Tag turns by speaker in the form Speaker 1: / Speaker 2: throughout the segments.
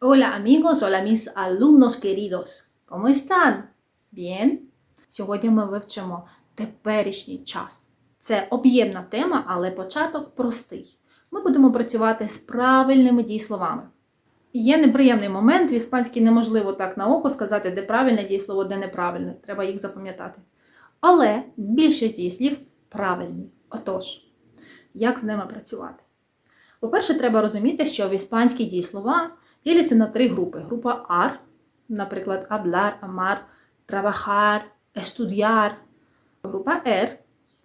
Speaker 1: Hola amigos, hola mis alumnos queridos. ¿Cómo están? Bien? Сьогодні ми вивчимо теперішній час. Це об'ємна тема, але початок простий. Ми будемо працювати з правильними дієсловами. Є неприємний момент, в іспанській неможливо так на око сказати, де правильне дієслово, де неправильне. Треба їх запам'ятати. Але більшість дієслів правильні. Отож, як з ними працювати? По-перше, треба розуміти, що в іспанській дієслова діляться на три групи. Група AR, наприклад, hablar, amar, trabajar, estudiar. Група R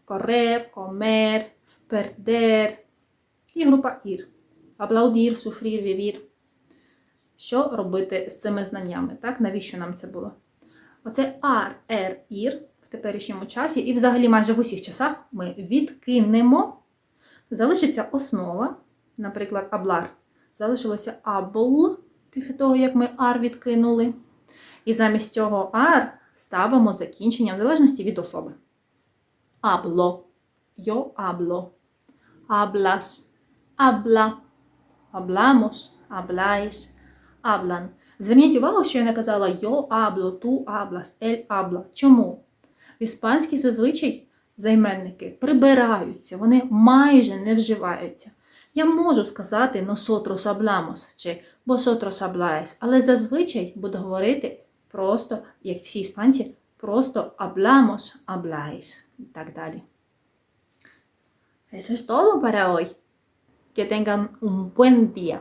Speaker 1: correr, comer, perder. І група IR aplaudir, sufrir, vivir. Що робити з цими знаннями? Так? Навіщо нам це було? Оце R, R, IR в теперішньому часі, і взагалі майже в усіх часах ми відкинемо. Залишиться основа, наприклад, hablar. Залишилося able після того, як ми R відкинули. І замість цього R ставимо закінчення в залежності від особи. Hablo. Yo hablo. Hablas. Habla. Hablamos. Habláis. Hablan. Зверніть увагу, що я не казала yo hablo, tú hablas, él habla. Чому? В іспанській зазвичай займенники прибираються, вони майже не вживаються. Я можу сказати nosotros hablamos чи vosotros habláis, але зазвичай буду говорити просто, як всі іспанці, просто hablamos, habláis і так далі. Eso es todo para hoy. Que tengan un buen día.